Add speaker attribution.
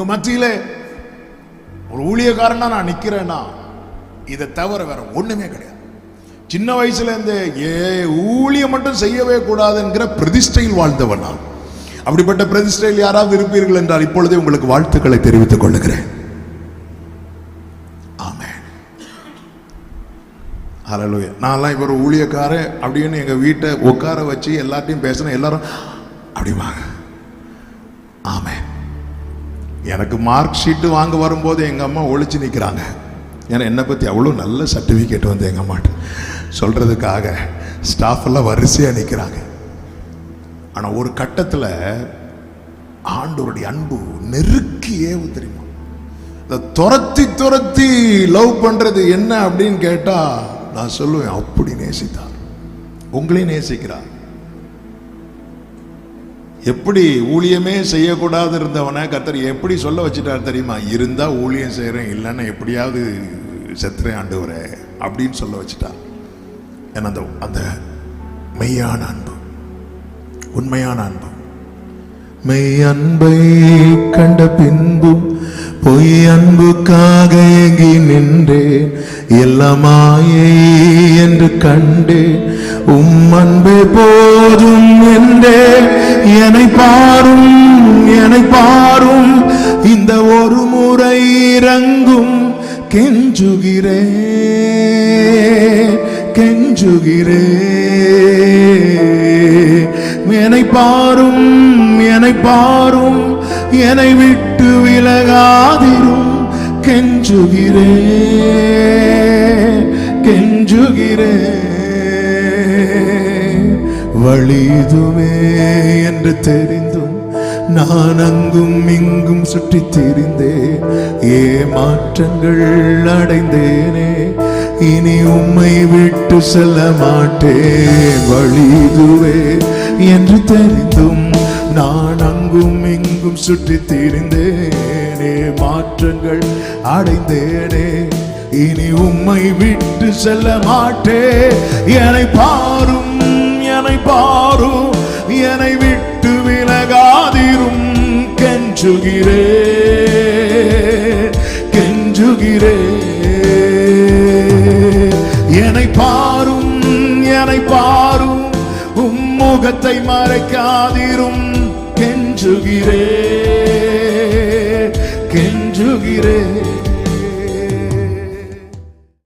Speaker 1: உங்க மத்தியில ஒரு ஊழியக்காரனா நான் நிக்கிறேன்னா இதை தவிர வேற ஒண்ணுமே கிடையாது. சின்ன வயசுல இருந்து ஏ ஊழியம் மட்டும் செய்யவே கூடாதுங்கிற பிரதிஷ்டையில் வாழ்ந்தவன் நான். அப்படிப்பட்ட பிரதிஷ்டையில் யாராவது இருப்பீர்கள் என்றால் இப்பொழுதே உங்களுக்கு வாழ்த்துக்களை தெரிவித்துக் கொள்ளுகிறேன். ஆமென். நான்லாம் இப்போ ஒரு ஊழியக்கார அப்படின்னு எங்க வீட்டை உட்கார வச்சு எல்லாத்தையும் பேசுனேன் எல்லாரும் அப்படிவாங்க ஆமே எனக்கு மார்க் ஷீட்டு வாங்க வரும்போது எங்கள் அம்மா ஒழிச்சு நிற்கிறாங்க ஏன்னா என்னை பற்றி அவ்வளோ நல்ல சர்டிஃபிகேட் வந்து எங்க அம்மாட்ட. சொல்றதுக்காக ஸ்டாஃப் எல்லாம் நிற்கிறாங்க ஆனால் ஒரு கட்டத்தில் ஆண்டோருடைய அன்பு நெருக்கி ஏவு தெரியுமா? இந்த துரத்தி துரத்தி லவ் பண்ணுறது என்ன அப்படின்னு கேட்டால் நான் சொல்லுவேன் அப்படி நேசித்தார். உங்களையும் நேசிக்கிறார். எப்படி ஊழியமே செய்யக்கூடாது இருந்தவனை கத்தர் எப்படி சொல்ல வச்சுட்டார் தெரியுமா? இருந்தால் ஊழியம் செய்கிறேன் இல்லைன்னா எப்படியாவது செத்துறேன் ஆண்டவரே அப்படின்னு சொல்ல வச்சுட்டார். ஏன்னா அந்த அந்த மெய்யான அன்பு உண்மையான அன்பு. மெய் அன்பை கண்ட பின்பும் பொய் அன்புக்காக ஏங்கி நின்றேன். எல்லாமாயே என்று கண்டு உம் அன்பே போதும் என்றே என்னை பாரும் என்னை பாரும் இந்த ஒரு முறை இறங்கும் கெஞ்சுகிறே கெஞ்சுகிறே. என்னை பாரும் என்னை பாரும் என்னை விட்டு விலகாதிரும் கெஞ்சுகிறே. கெஞ்சுகிறே வழிதுமே என்று தெரிந்தும் நான் அங்கும் இங்கும் சுற்றித் திரிந்தேன். ஏமாற்றங்கள் அடைந்தேனே இனி உம்மை விட்டு செல்ல மாட்டேன். வழிதுவே என்று தெரிந்தும் நான் அங்கும் இங்கும் சுற்றி திரிந்தேனே. மாற்றங்கள் அடைந்தேனே இனி உம்மை விட்டு செல்ல மாட்டேன் என்னை பாரும் என்னை பாரும் என்னை விட்டு விலகாதிரும். கெஞ்சுகிறே கெஞ்சுகிறே என்னை பாரும் என்னை பாரும் உம் முகத்தை மறைக்காதிரும். கெஞ்சுகிறே கெஞ்சுகிறே